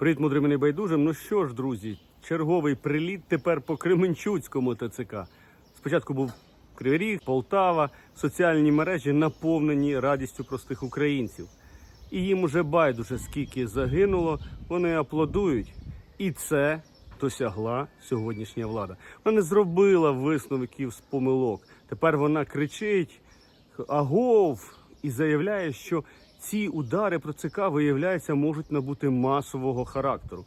Привіт, мудрим і небайдужим. Ну що ж, друзі, черговий приліт тепер по Кременчуцькому ТЦК. Спочатку був Кривий Ріг, Полтава, соціальні мережі наповнені радістю простих українців. І їм уже байдуже, скільки загинуло, вони аплодують. І це досягла сьогоднішня влада. Вона не зробила висновків з помилок. Тепер вона кричить агов і заявляє, що ці удари про ЦК виявляється можуть набути масового характеру.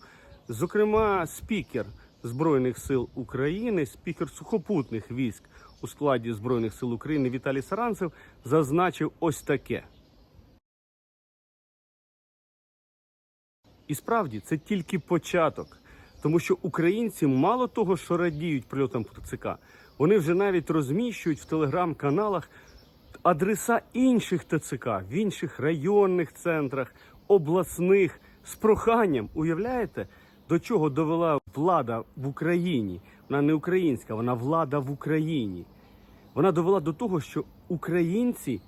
Зокрема, спікер Збройних сил України, спікер сухопутних військ у складі Збройних сил України Віталій Саранцев зазначив ось таке. І справді це тільки початок, тому що українці мало того, що радіють прильотам ТЦК, вони вже навіть розміщують в телеграм-каналах адреса інших ТЦК в інших районних центрах, обласних з проханням. Уявляєте, до чого довела влада в Україні? Вона не українська, вона влада в Україні. Вона довела до того, що українці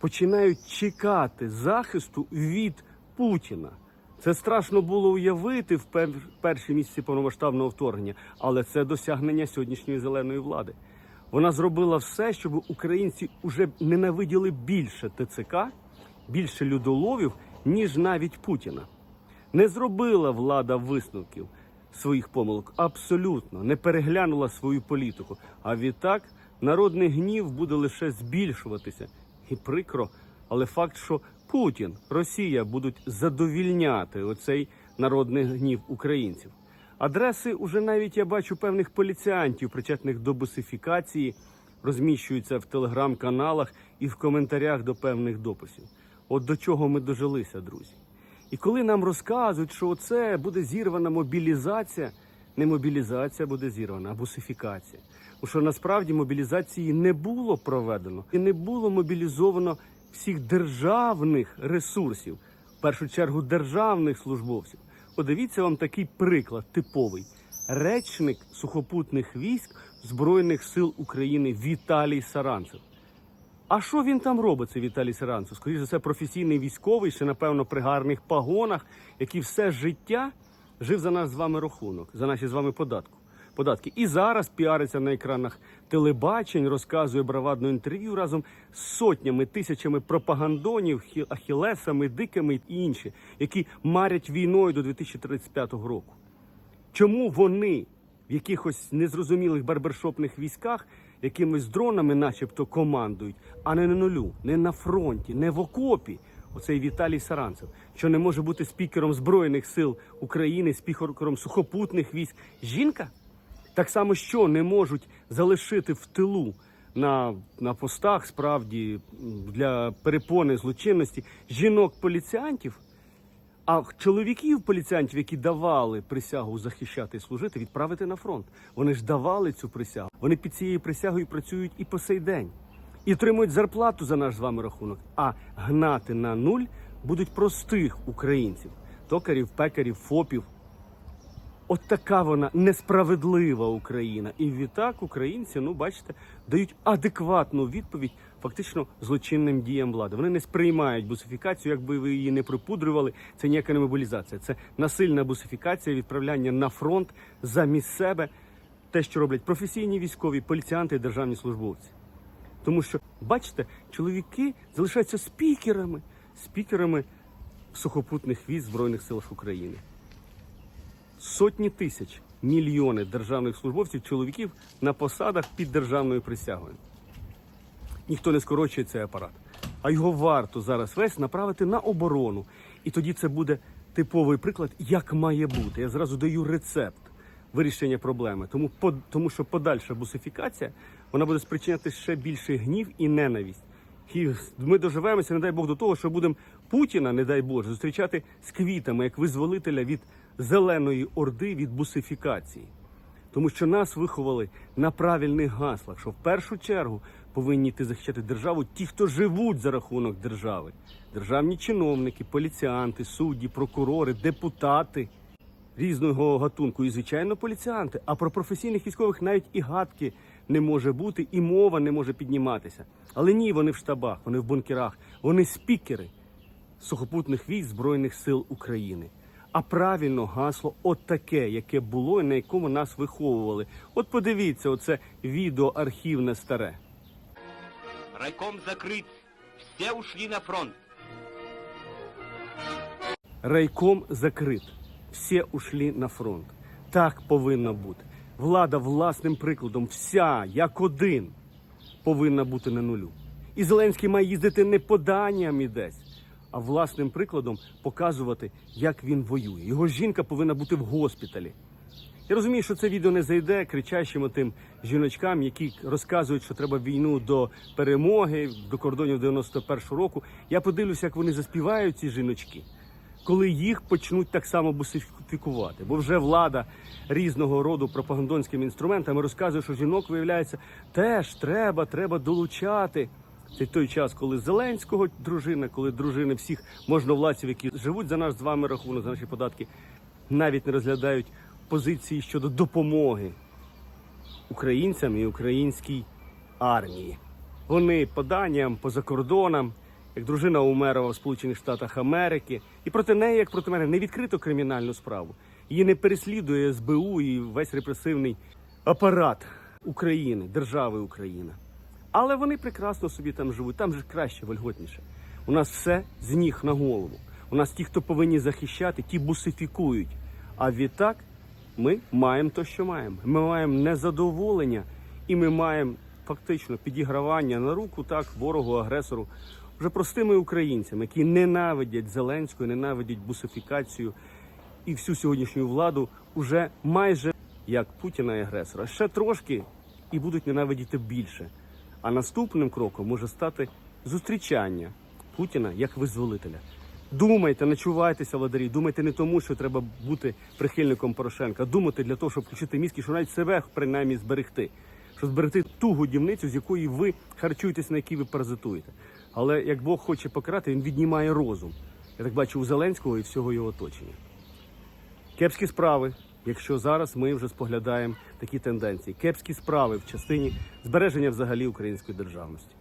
починають чекати захисту від Путіна. Це страшно було уявити в пер- перші місяці повномасштабного вторгнення, але це досягнення сьогоднішньої зеленої влади. Вона зробила все, щоб українці вже ненавиділи більше ТЦК, більше людоловів, ніж навіть Путіна. Не зробила влада висновків своїх помилок абсолютно, не переглянула свою політику. А відтак народний гнів буде лише збільшуватися. І прикро, але факт, що Путін, Росія будуть задовільняти оцей народний гнів українців. Адреси уже навіть я бачу певних поліціантів, причетних до бусифікації, розміщуються в телеграм-каналах і в коментарях до певних дописів. От до чого ми дожилися, друзі. І коли нам розказують, що це буде зірвана мобілізація, не мобілізація буде зірвана, а бусифікація. Тому що насправді мобілізації не було проведено і не було мобілізовано всіх державних ресурсів, в першу чергу державних службовців. Подивіться вам такий приклад типовий. Речник сухопутних військ Збройних сил України Віталій Саранцев. А що він там робить, цей Віталій Саранцев? Скоріше за все, професійний військовий, ще, напевно, при гарних пагонах, який все життя жив за наш з вами рахунок, за наші з вами податку. Податки. І зараз піариться на екранах телебачень, розказує бравадне інтерв'ю разом з сотнями, тисячами пропагандонів, хі- ахілесами, дикими і інші, які марять війною до 2035 року. Чому вони в якихось незрозумілих барбершопних військах якимись дронами, начебто, командують, а не на нулю, не на фронті, не в окопі? Оцей Віталій Саранцев, що не може бути спікером Збройних сил України, спікером сухопутних військ. Жінка? Так само, що не можуть залишити в тилу на, на постах, справді для перепони злочинності жінок-поліціантів, а чоловіків поліціянтів, які давали присягу захищати і служити, відправити на фронт. Вони ж давали цю присягу. Вони під цією присягою працюють і по сей день. І отримують зарплату за наш з вами рахунок. А гнати на нуль будуть простих українців: токарів, пекарів, фопів. От така вона несправедлива Україна. І відтак українці, ну бачите, дають адекватну відповідь фактично злочинним діям влади. Вони не сприймають бусифікацію, якби ви її не припудрювали. Це ніяка не мобілізація, це насильна бусифікація, відправляння на фронт замість себе. Те, що роблять професійні військові, поліціянти і державні службовці. Тому що, бачите, чоловіки залишаються спікерами, спікерами сухопутних військ Збройних сил України сотні тисяч, мільйони державних службовців, чоловіків на посадах під державною присягою. Ніхто не скорочує цей апарат. А його варто зараз весь направити на оборону. І тоді це буде типовий приклад, як має бути. Я зразу даю рецепт вирішення проблеми. Тому, по- тому що подальша бусифікація вона буде спричиняти ще більше гнів і ненависть. І ми доживаємося, не дай Бог, до того, що будемо Путіна, не дай Боже, зустрічати з квітами як визволителя від зеленої орди від бусифікації. Тому що нас виховали на правильних гаслах, що в першу чергу повинні йти захищати державу ті, хто живуть за рахунок держави. Державні чиновники, поліціянти, судді, прокурори, депутати різного гатунку і, звичайно, поліціянти. А про професійних військових навіть і гадки не може бути, і мова не може підніматися. Але ні, вони в штабах, вони в бункерах, вони спікери сухопутних військ Збройних сил України. А правильно гасло от таке, яке було і на якому нас виховували. От подивіться, оце відео архівне старе. Райком закрыт. Все ушли на фронт. Райком закрит. Всі ушли на фронт. Так повинно бути. Влада власним прикладом, вся як один, повинна бути на нулю. І Зеленський має їздити не поданнями десь, а власним прикладом показувати, як він воює. Його жінка повинна бути в госпіталі. Я розумію, що це відео не зайде кричащим тим жіночкам, які розказують, що треба війну до перемоги, до кордонів 91-го року. Я подивлюся, як вони заспівають ці жіночки, коли їх почнуть так само бусифікувати. Бо вже влада різного роду пропагандонськими інструментами розказує, що жінок виявляється теж треба, треба долучати. Це той час, коли Зеленського дружина, коли дружини всіх можновладців, які живуть за наш з вами рахунок, за наші податки, навіть не розглядають позиції щодо допомоги українцям і українській армії. Вони по даніям, по закордонам, як дружина Умерова в Сполучених Штатах Америки, і проти неї, як проти мене, не відкрито кримінальну справу. Її не переслідує СБУ і весь репресивний апарат України, держави Україна. Але вони прекрасно собі там живуть, там же краще, вольготніше. У нас все з ніг на голову. У нас ті, хто повинні захищати, ті бусифікують. А відтак ми маємо то, що маємо. Ми маємо незадоволення, і ми маємо фактично підігравання на руку так ворогу, агресору, вже простими українцями, які ненавидять Зеленську, ненавидять бусифікацію і всю сьогоднішню владу уже майже як Путіна і агресора. Ще трошки і будуть ненавидіти більше. А наступним кроком може стати зустрічання Путіна як визволителя. Думайте, начувайтеся, владарі. Думайте не тому, що треба бути прихильником Порошенка. Думайте для того, щоб включити мізки, що навіть себе принаймні зберегти, щоб зберегти ту годівницю, з якої ви харчуєтесь, на якій ви паразитуєте. Але як Бог хоче покарати, він віднімає розум. Я так бачу у Зеленського і всього його оточення. Кепські справи, якщо зараз ми вже споглядаємо такі тенденції. Кепські справи в частині збереження взагалі української державності.